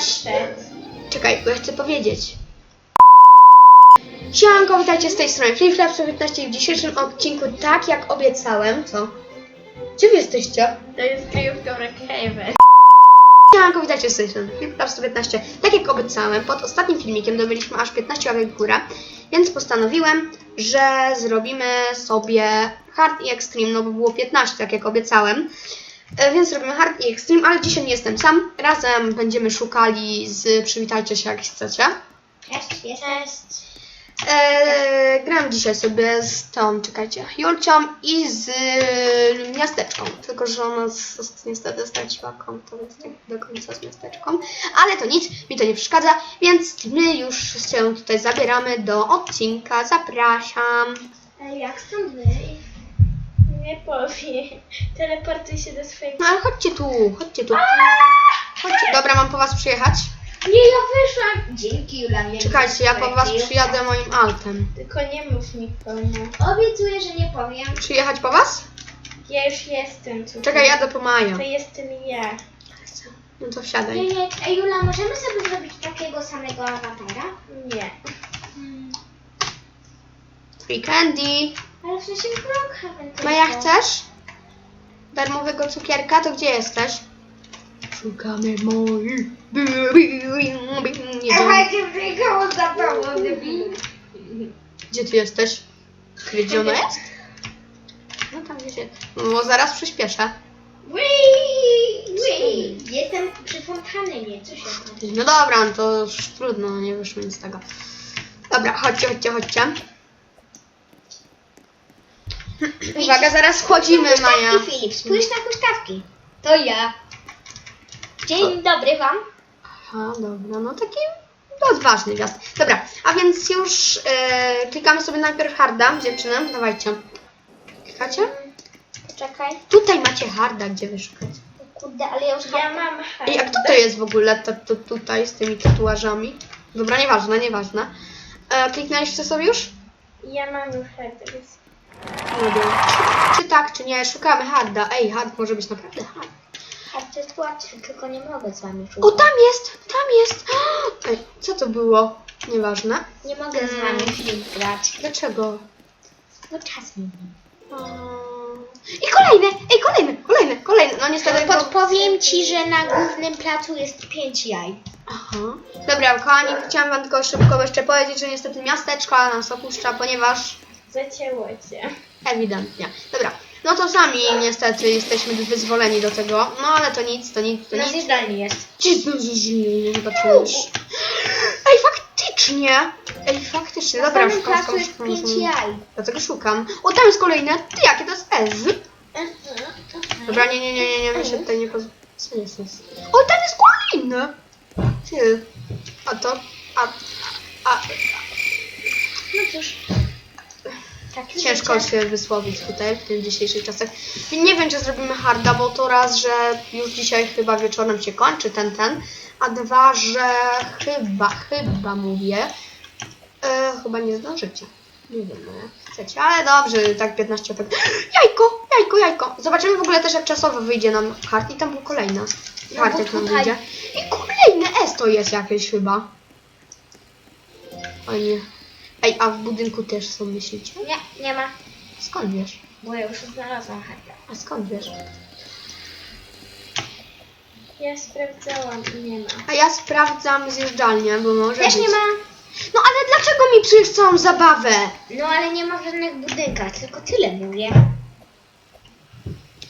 Przed. Czekaj, bo ja chcę powiedzieć. Siemanko, witajcie z tej strony FlipFlap 15 w dzisiejszym odcinku, tak jak obiecałem, co? Gdzie wy jesteście? To jest kryjówka Brookhaven. Siemanko, witajcie z tej strony FlipFlap 15 tak jak obiecałem, pod ostatnim filmikiem dobyliśmy aż 15 łapek w górę, więc postanowiłem, że zrobimy sobie hard i extreme, no bo było 15, tak jak obiecałem. E, Więc robimy hard i extreme, ale dzisiaj nie jestem sam. Razem będziemy szukali z... Przywitajcie się jak chcecie. Cześć, jest. Eee, gram dzisiaj sobie z tą, czekajcie, Julcią i z y, miasteczką. Tylko, że ona niestety straciła konto, więc tak do końca z miasteczką. Ale to nic, mi to nie przeszkadza, więc my już się tutaj zabieramy do odcinka. Zapraszam. Ej, jak stąd wyjść? Nie powiem. Teleportuj się do swojego... No ale chodźcie tu, chodźcie tu. Chodźcie. Dobra, mam po was przyjechać. Nie, ja wyszłam. Dzięki, Jula. wiem, Czekajcie, ja po was przyjadę moim autem. Tylko nie mów nikomu. Obiecuję, że nie powiem. Przyjechać po was? Ja już jestem tutaj. Czekaj, jadę po Maja. To jestem ja. No to wsiadaj. Nie, nie, ej Jula, możemy sobie zrobić takiego samego awatara? Nie. Free candy. Ale Brookhaven tylko. Maja, chcesz? Darmowego cukierka? To gdzie jesteś? Szukamy moi. Dawajcie, biegało za tobą, Gdzie ty jesteś? Gdzie ona jest? No tam gdzieś jest. No zaraz przyspieszę. Jestem przy fontannie, co się? No dobra, no to już trudno, nie wyszło nic z tego. Dobra, chodźcie, chodźcie, chodźcie. Uwaga, zaraz wchodzimy, Maja. Filip, spójrz na huśtawki. To ja. Dzień dobry wam. Aha, dobra, no taki odważny gwiazd. Dobra, a więc już e, klikamy sobie najpierw harda, dziewczyny, dawajcie. Klikacie? Poczekaj. Tutaj macie harda, gdzie wy szukacie. O Kurde, ale ja już Ja mam Ej, a kto to jest w ogóle to, to, tutaj z tymi tatuażami? Dobra, nieważne, nieważne. E, kliknęliście sobie już? Ja mam już Czy, czy tak, czy nie? Szukamy harda. Ej, hard może być naprawdę hard. A to jest łatwe, tylko nie mogę z wami O, szukać. tam jest, tam jest. Ej, co to było? Nieważne. Nie mogę z Mm. wami Filip grać. Dlaczego? No czas mi. I kolejne, ej, kolejne, kolejne, kolejne. No niestety. Podpowiem ci, że na głównym placu jest pięć jaj. Aha. Dobra, kochani, chciałam wam tylko szybko jeszcze powiedzieć, że niestety miasteczko nas opuszcza, ponieważ Zacięło cię. ewidentnie. Dobra, no to sami niestety jesteśmy wyzwoleni do tego, no ale to nic, to nic, to Na nic. zjeżdżalni jest. Nie zobaczyłeś? Ej, faktycznie! Ej, faktycznie, Na dobra, głównym szukam, placu szukam, jest szukam, pięć szukam. jaj. Dlatego szukam. O, tam jest kolejne. Ty, jakie to jest S? Dobra, nie, nie, nie, nie, nie, my się tutaj nie poz... Co jest S? O, tam jest kolejne! Ty, a to, a, a, a No cóż. Ciężko się wysłowić tutaj w tych dzisiejszych czasach. Nie wiem, czy zrobimy harda, bo to raz, że już dzisiaj chyba wieczorem się kończy ten, ten, a dwa, że chyba, chyba mówię, e, chyba nie zdążycie. Nie wiem, no jak chcecie, ale dobrze, tak 15 tak. Jajko, jajko, jajko. Zobaczymy w ogóle też, jak czasowo wyjdzie nam hard i tam był kolejna. No Hard bo jak nam tutaj- wyjdzie. I kolejne S to jest jakieś chyba. O nie. Ej, a w budynku też są, myślicie? Nie, nie ma. Skąd wiesz? Bo ja już znalazłam harda. A skąd wiesz? Ja sprawdzałam i nie ma. A ja sprawdzam zjeżdżalnię, bo może Też być. nie ma. No ale dlaczego mi psujesz całą zabawę? No ale nie ma w żadnych budynkach, tylko tyle mówię.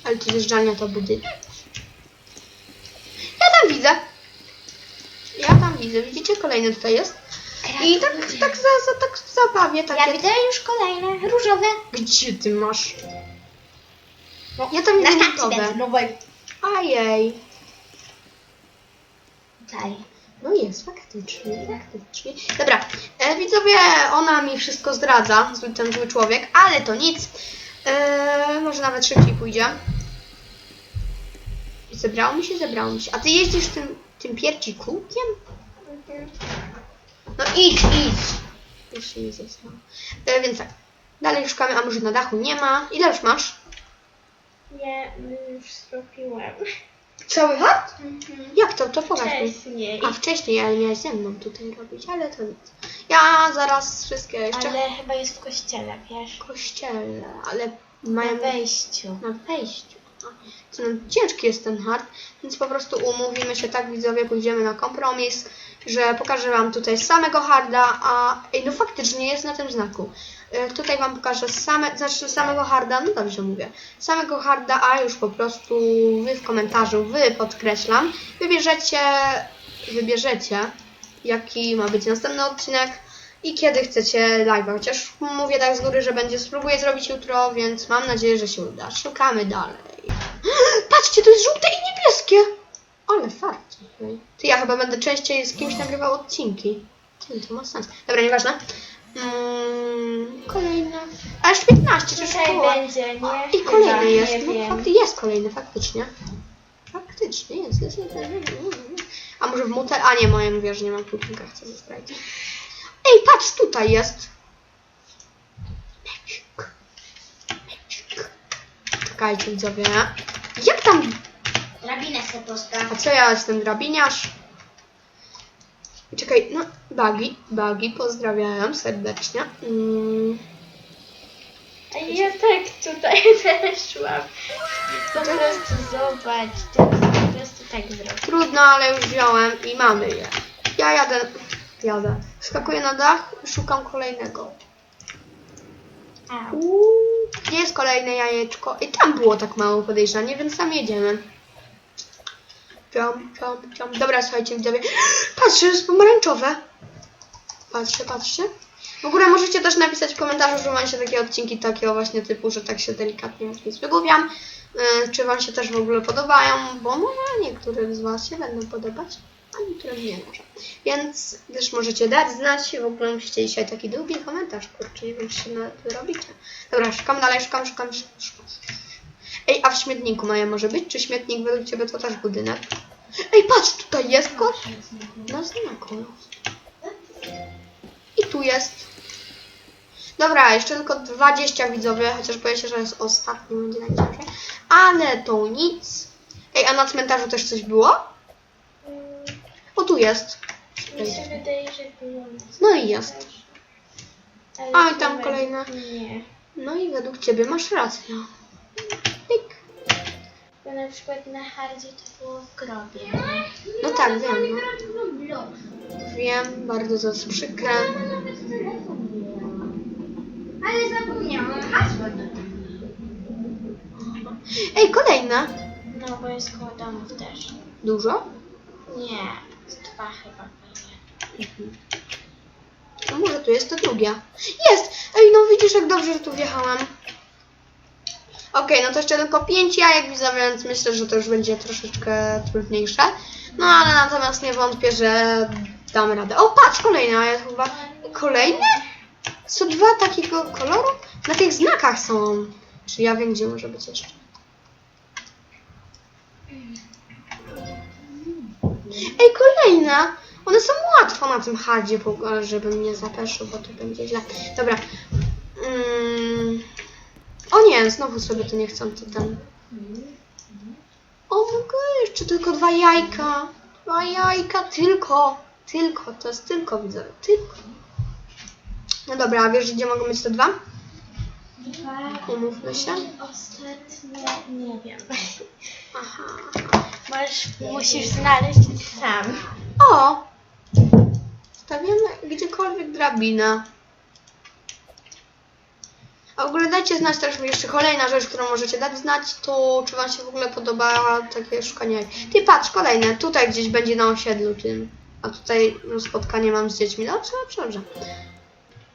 Ale to zjeżdżalnia to budynek. Ja tam widzę. Ja tam widzę. Widzicie? Kolejny tutaj jest. I tak, tak, za, za, tak w zabawie Ja takie. widzę już kolejne, różowe. Gdzie ty masz? Ja tam Na stacji gotowe. benzynowej. Ajej. Tutaj. No jest, faktycznie, faktycznie. Dobra, e, widzowie, ona mi wszystko zdradza, zły, ten zły człowiek, ale to nic. E, może nawet szybciej pójdzie. Zebrało mi się, zebrało mi się. A ty jeździsz tym, tym pierci kółkiem? No idź, idź. Już się nie zostało. E, więc tak, dalej szukamy, a może na dachu nie ma. Ile już masz? Mm, już zrobiłam. Cały hard? Mhm. Jak to? To pokaż mi. Wcześniej. A wcześniej, ale miałeś ze mną tutaj robić, ale to nic. Ja zaraz wszystkie jeszcze Ale chyba jest w kościele, wiesz? w kościele, ale Na mają wejściu. na wejściu. A, Co, no, ciężki jest ten hard, więc po prostu umówimy się tak, widzowie, pójdziemy na kompromis, że pokażę wam tutaj samego harda, a ej, no faktycznie jest na tym znaku. E, Tutaj wam pokażę same, znaczy samego harda, no dobrze mówię, samego harda, a już po prostu wy w komentarzu, wy podkreślam, wybierzecie, wybierzecie, jaki ma być następny odcinek i kiedy chcecie live'a, chociaż mówię tak z góry, że będzie, spróbuję zrobić jutro, więc mam nadzieję, że się uda. Szukamy dalej. Patrzcie, to jest żółte i niebieskie! Ale fart. Ty, ja chyba będę częściej z kimś nagrywał odcinki. Ty, to ma sens. Dobra, nieważne. Mm, kolejna. A jeszcze 15, czy Tutaj szkoła. będzie, nie? I kolejny Chyba, jest. Nie No, wiem. fakty, jest kolejny, faktycznie. Faktycznie jest, jest, jest, jest, jest. A może w mutel? A nie, moja mówiła, że nie mam kluczyka, chcę zostawić. Ej, patrz, tutaj jest. Mecik. Mecik. Czekajcie, widzowie. Jak tam? Drabinę se postaw. A co ja jestem drabiniarz? Czekaj, no, Bagi, Bagi, pozdrawiam serdecznie. Mm. A ja tak tutaj weszłam. Po prostu zobacz. Ty po prostu tak zrobił. Trudno, ale już wziąłem i mamy je. Ja jadę, jadę. Skakuję na dach i szukam kolejnego. Uuu, gdzie jest kolejne jajeczko? I tam było tak mało podejrzanie, więc tam jedziemy. Jump, jump, jump. Dobra, słuchajcie, widzowie. Patrzcie, jest pomarańczowe. Patrzcie, patrzcie. W ogóle możecie też napisać w komentarzu, że się takie odcinki takiego właśnie typu, że tak się delikatnie mówiąc wygubiam. Yy, czy wam się też w ogóle podobają, bo może niektórych z was się będą podobać, a niektórym nie może. Więc też możecie dać znać, w ogóle musicie dzisiaj taki długi komentarz, kurczę, nie wiem, czy się nawet wyrobicie. Dobra, szukam dalej, szukam, szukam, szukam. szukam. Ej, a w śmietniku moje może być? Czy śmietnik według Ciebie to też budynek? Ej, patrz, tutaj jest kot. Na znaku. I tu jest. Dobra, jeszcze tylko 20 widzowie, chociaż boję się, że jest ostatni, będzie najciężej. Ale to nic. Ej, a na cmentarzu też coś było? O, tu jest. Mi się wydaje, że było. No i jest. Ale A, i tam chyba kolejne. Nie. No i według Ciebie masz rację. Bo na przykład na hardzie to było w grobie. No tak, wiem. No. Wiem, bardzo to jest przykre. Ale zapomniałam hasła. Ej, kolejne. No, bo jest koło domów też. Dużo? Nie, z dwa chyba były. No może tu jest to drugie. Jest! Ej, no widzisz jak dobrze, że tu wjechałam. Okej, no to jeszcze tylko pięć jajek widzę, więc myślę, że to już będzie troszeczkę trudniejsze. No ale natomiast nie wątpię, że damy radę. O, patrz, kolejne jaja chyba. Kolejne? Są dwa takiego koloru? Na tych znakach są. Czy ja wiem, gdzie może być jeszcze? Ej, kolejne! One są łatwo na tym hardzie, żebym nie zapeszył, bo to będzie źle. Dobra. Mm. Nie, znowu sobie to nie chcą to ten. O mogę, jeszcze tylko dwa jajka. Dwa jajka, tylko. Tylko, to jest tylko, widzę, tylko. No dobra, a wiesz, gdzie mogą być te dwa? Dwa. Umówmy się. Ostatnie, nie wiem. Aha. Możesz, musisz znaleźć sam. O! Stawiamy gdziekolwiek drabinę. A w ogóle dajcie znać też jeszcze kolejna rzecz, którą możecie dać znać, to czy wam się w ogóle podoba takie szukanie. Ty patrz, kolejne, tutaj gdzieś będzie na osiedlu tym. A tutaj no, spotkanie mam z dziećmi. Dobrze, dobrze, dobrze.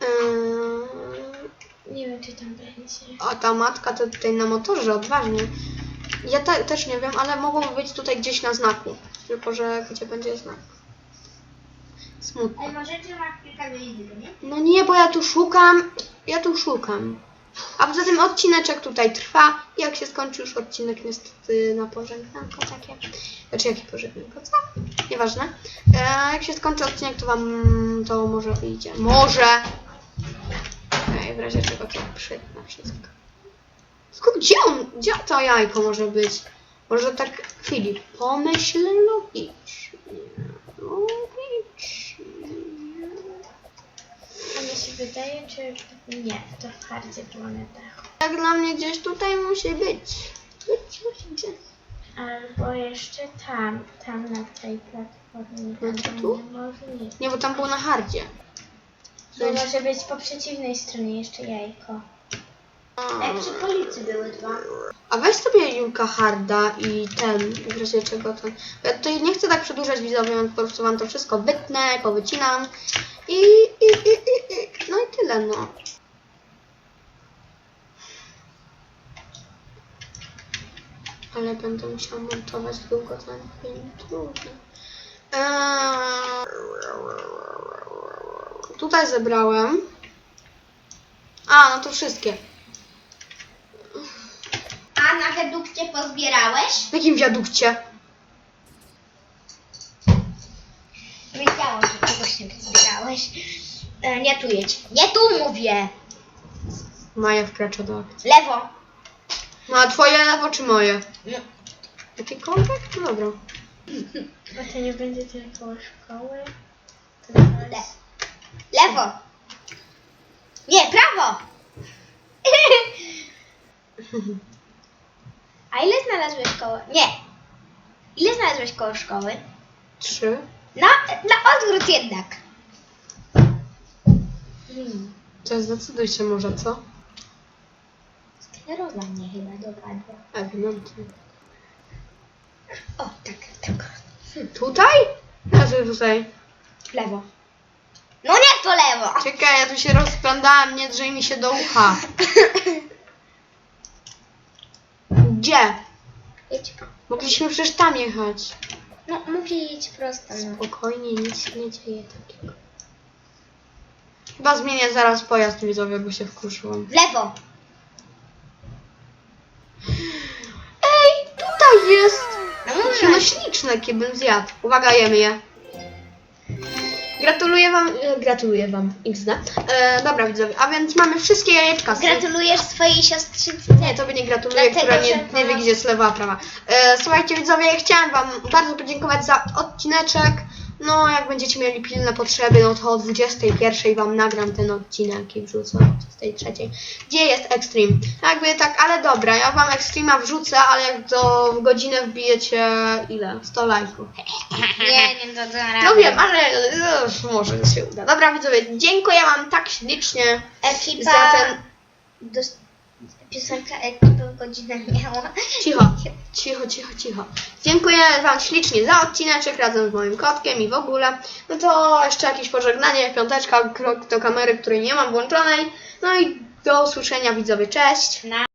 Yy, Nie wiem, czy tam będzie. a ta matka to tutaj na motorze, odważnie. Ja te, też nie wiem, ale mogłoby być tutaj gdzieś na znaku. Tylko, że gdzie będzie znak. Smutno. Ale możecie ma kilka wizyt, nie? No nie, bo ja tu szukam. Ja tu szukam. A poza tym odcineczek tutaj trwa. Jak się skończy już odcinek niestety na pożegnanko takie. Znaczy jaki pożegnanko, co? Nieważne. E, jak się skończy odcinek, to wam to może wyjdzie. Może! Ej, w razie czego to przytnę wszystko. Skąd, gdzie on, gdzie to jajko może być? Może tak, Filip, pomyśl logicznie. Logicznie. Mi się wydaje, czy nie, to w hardzie dachu. Jak dla mnie gdzieś tutaj musi być. Być musi gdzieś. Albo jeszcze tam, tam na tej platformie. No to tu? niemożliwe. Nie, bo tam było na hardzie. To może być po przeciwnej stronie jeszcze jajko. Jak przy policji były dwa. A weź sobie Julka Harda i ten, w razie czego ten. Ja tutaj nie chcę tak przedłużać widzowie, więc po prostu wam to wszystko wytnę, powycinam i no i tyle no. Ale będę musiał montować długo ten film, trudno. Eee, tutaj zebrałem. A, no to wszystkie. A na redukcie pozbierałeś? W jakim wiadukcie? Wiedziałam, że czegoś nie pozbierałeś. E, nie tu jedź. Nie tu mówię. Maja wkracza do akcji. Lewo. No a twoje lewo czy moje? No. Jakiekolwiek? No dobra. A to nie będzie tylko szkoły? To Le. Lewo. Nie, prawo. A ile znalazłeś koło? Nie. Ile znalazłeś koło szkoły? Trzy. Na, na odwrót jednak. Hmm. To zdecyduj się może, co? Skleroza mnie chyba dopadła. Ewidentnie. O, tak, tylko. Tutaj? Ja sobie tutaj. Lewo. No nie to lewo. Czekaj, ja tu się rozglądałam, nie drzyj mi się do ucha. Gdzie? Jedź. Mogliśmy przecież tam jechać. No, mówię jedź prosto. No. Spokojnie, nic się nie dzieje takiego. Chyba zmienię zaraz pojazd widzowie, bo się wkurzyłam. W lewo. Ej, tutaj jest! No no śliczne, jakie bym zjadł. Uwaga, jemy je. Gratuluję wam, e, gratuluję wam, XD. E, dobra widzowie, a więc mamy wszystkie jajeczka. z- Gratulujesz swojej siostrzycy. Nie, tobie nie gratuluję, Dlatego, która nie, że nie wie gdzie jest lewa, a prawa. E, słuchajcie widzowie, chciałam wam bardzo podziękować za odcineczek. No, jak będziecie mieli pilne potrzeby, no to o 21 wam nagram ten odcinek i wrzucę o 23. Gdzie jest Extreme? Jakby tak, ale dobra, ja wam Extrema wrzucę, ale jak do w godzinę wbijecie ile? 100 lajków. Nie, nie, to, to No wiem, ale e, może się uda. Dobra widzowie, dziękuję wam tak ślicznie Ekipa... za ten... Piosenka ekipy godzinę miała. Cicho, cicho, cicho, cicho. Dziękuję Wam ślicznie za odcineczek razem z moim kotkiem i w ogóle. No to jeszcze jakieś pożegnanie, piąteczka, krok do kamery, której nie mam włączonej. No i do usłyszenia widzowie, cześć. Na